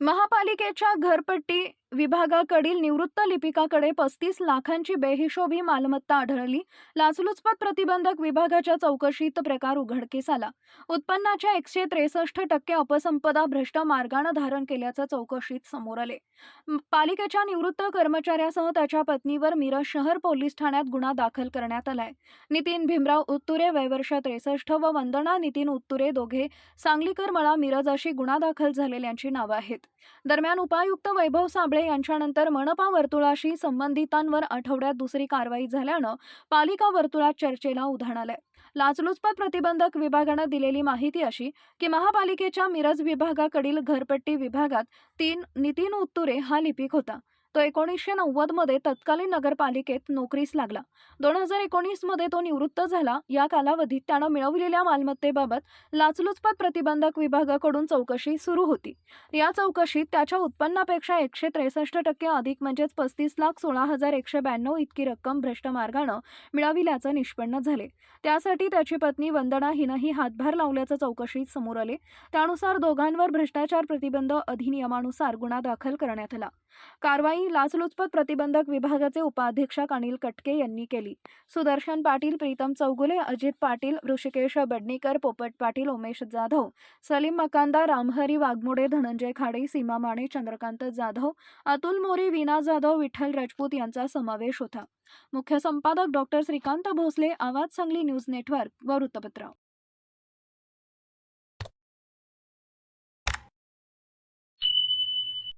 महापालिकेच्या घरपट्टी विभागाकडील निवृत्त लिपिकाकडे पस्तीस लाखांची बेहिशोबी मालमत्ता आढळली. लाचलुचपत प्रतिबंधक विभागाच्या चौकशीत प्रकार उघडकीस आला. उत्पन्नाच्या एकशे त्रेसष्ट टक्के अपसंपदा भ्रष्ट मार्गानं धारण केल्याचं चौकशीत समोर आले. पालिकेच्या निवृत्त कर्मचाऱ्यासह त्याच्या पत्नीवर मिरज शहर पोलीस ठाण्यात गुन्हा दाखल करण्यात आलाय. नितीन भीमराव उत्तुरे वयवर्ष त्रेसष्ट व वंदना नितीन उत्तुरे दोघे सांगलीकर मळा मिरज अशी गुन्हा दाखल झालेल्यांची नावं आहेत. दरम्यान उपायुक्त वैभव साबळे यांच्यानंतर मनपा वर्तुळाशी संबंधितांवर आठवड्यात दुसरी कारवाई झाल्यानं पालिका वर्तुळात चर्चेला उधाण आलंय. लाचलुचपत प्रतिबंधक विभागानं दिलेली माहिती अशी की महापालिकेच्या मिरज विभागाकडील घरपट्टी विभागात तीन नितीन उत्तुरे हा लिपिक होता. तो एकोणीसशे नव्वदमध्ये तत्कालीन नगरपालिकेत नोकरीस लागला. दोन हजार एकोणीसमध्ये तो निवृत्त झाला. या कालावधीत त्यानं मिळवलेल्या मालमत्तेबाबत लाचलुचपत प्रतिबंधक विभागाकडून चौकशी सुरू होती. या चौकशीत त्याच्या उत्पन्नापेक्षा एकशे त्रेसष्ट टक्के अधिक म्हणजेच पस्तीस लाख सोळा हजार एकशे ब्याण्णव इतकी रक्कम भ्रष्ट मार्गानं मिळविल्याचं निष्पन्न झाले. त्यासाठी त्याची पत्नी वंदना हिनंही हातभार लावल्याचं चौकशीत समोर आले. त्यानुसार दोघांवर भ्रष्टाचार प्रतिबंध अधिनियमानुसार गुन्हा दाखल करण्यात आला. कारवाई लाचलुचपत प्रतिबंधक विभागाचे उपाधीक्षक अनिल कटके यांनी केली. सुदर्शन पाटील प्रीतम चौगुले अजित पाटील ऋषिकेश बडणीकर पोपट पाटील उमेश जाधव सलीम मकांदा रामहरी वाघमोडे धनंजय खाडे सीमा माने चंद्रकांत जाधव अतुल मोरे वीणा जाधव विठ्ठल राजपूत यांचा समावेश होता. मुख्य संपादक डॉक्टर श्रीकांत भोसले आवाज सांगली न्यूज नेटवर्क व वृत्तपत्र.